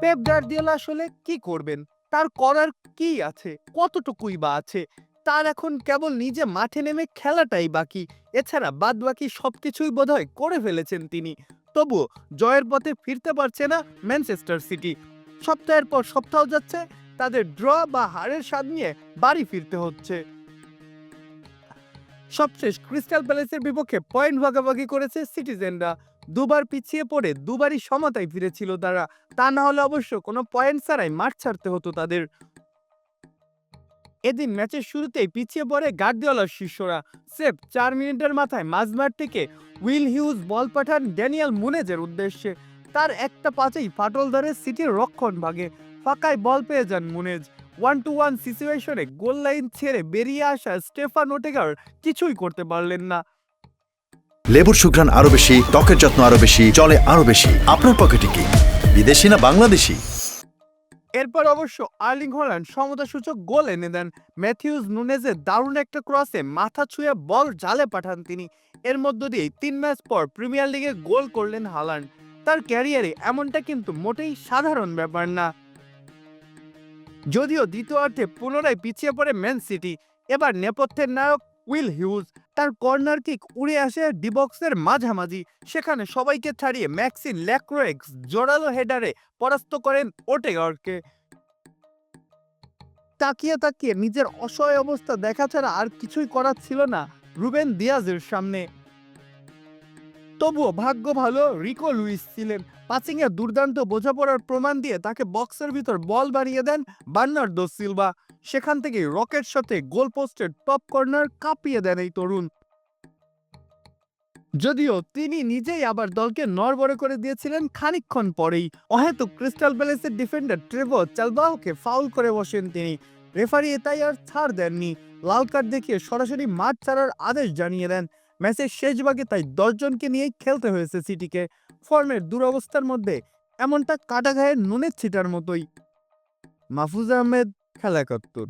Pep Guardiola আসলে কি করবেন? তার করার কি আছে? কতটুকুই বা আছে? তার এখন কেবল নিজে মাঠে নেমে খেলাটাই বাকি। এছাড়া বাদ বাকি সবকিছুই বোধহয় করে ফেলেছেন তিনি। তবুও জয়ের পথে ফিরতে পারছে না ম্যানচেস্টার সিটি। সপ্তাহের পর সপ্তাহ যাচ্ছে, তাদের ড্র বা হারের স্বাদ নিয়ে বাড়ি ফিরতে হচ্ছে। সবশেষ ক্রিস্টাল প্যালেসের বিপক্ষে পয়েন্ট ভাগাভাগি করেছে সিটিজেনরা। দুবার পিছিয়ে পড়ে দুবারই সমতায় ফিরেছিল তারা। তা না হলে অবশ্য কোনো পয়েন্ট ছাড়াই মাঠ ছাড়তে হতো তাদের। এদিন ম্যাচের শুরুতেই পিছিয়ে পড়ে গার্দিওলার শিষ্যরা। সেফ চার মিনিটের মাথায় মাঝমাঠ থেকে উইল হিউজ বল পাঠান ড্যানিয়েল মুনেজের উদ্দেশ্যে। তার একটা পাঁচেই ফাটল ধরে সিটির রক্ষণ ভাগে। ফাঁকায় বল পেয়ে যান মুনেজ। ওয়ান টু ওয়ান সিচুয়েশনে গোল লাইন ছেড়ে বেরিয়ে আসা স্টেফান ওটেগার কিছুই করতে পারলেন না। লেবুর সুঘ্রাণ আরও বেশি, ত্বকের যত্ন আরও বেশি চলে আরও বেশি। আপনার পকেটে কি? বিদেশি না বাংলাদেশি? এরপর অবশ্য আর্লিং হল্যান্ড সমতাসূচক গোল এনে দেন ম্যাথিউস নুনেজের দারুণ একটা ক্রসে মাথা ছুঁয়ে বল জালে পাঠান তিনি। এর মধ্য দিয়ে তিন ম্যাচ পর প্রিমিয়ার লিগে গোল করলেন হালান্ড তার ক্যারিয়ারে এমনটা কিন্তু মোটেই সাধারণ ব্যাপার না। যদিও দ্বিতীয়ার্ধে পুনরায় পিছিয়ে পড়ে ম্যান সিটি, এবার নেপথ্যের নায়ক উইল হিউজ। তার কর্নার কিক উড়ে আসে ডিবক্সের মাঝামাঝি। সেখানে সবাইকে ছাড়িয়ে ম্যাক্সিন ল্যাক্রোয়েক্স জোরালো হেডারে পরাস্ত করেন ওটেগরকে। তাকিয়ে তাকিয়ে নিজের অসহায় অবস্থা দেখা ছাড়া আর কিছুই করার ছিল না রুবেন দিয়াজের সামনে। তবুও ভাগ্য ভালো, রিকো লুইস ছিলেন। এ দুর্দান্ত বোঝাপড়ার প্রমাণ দিয়ে তাকে বক্সের ভিতর বল বাড়িয়ে দেন বার্নার্ডো সিলভা। সেখান থেকে রকেট সাথে গোল পোস্টের টপ কর্নার কাঁপিয়ে দেন এই তরুণ। যদিও তিনি নিজেই আবার দলকে নড়বড়ে করে দিয়েছিলেন খানিকক্ষণ পরেই। অহেতুক ক্রিস্টাল প্যালেসের ডিফেন্ডার ট্রেভো চালবাওকে ফাউল করে বসেন তিনি। রেফারি তাই আর ছাড় দেননি। লাল কার্ড দেখিয়ে সরাসরি মাঠ ছাড়ার আদেশ জানিয়ে দেন। ম্যাচের শেষ ভাগে তাই দশজনকে নিয়েই খেলতে হয়েছে সিটিকে। ফর্মের দুরবস্থার মধ্যে এমনটা কাটা গায়ে নুনের ছিটার মতোই। মাহফুজ আহমেদ খেলা একাত্তর।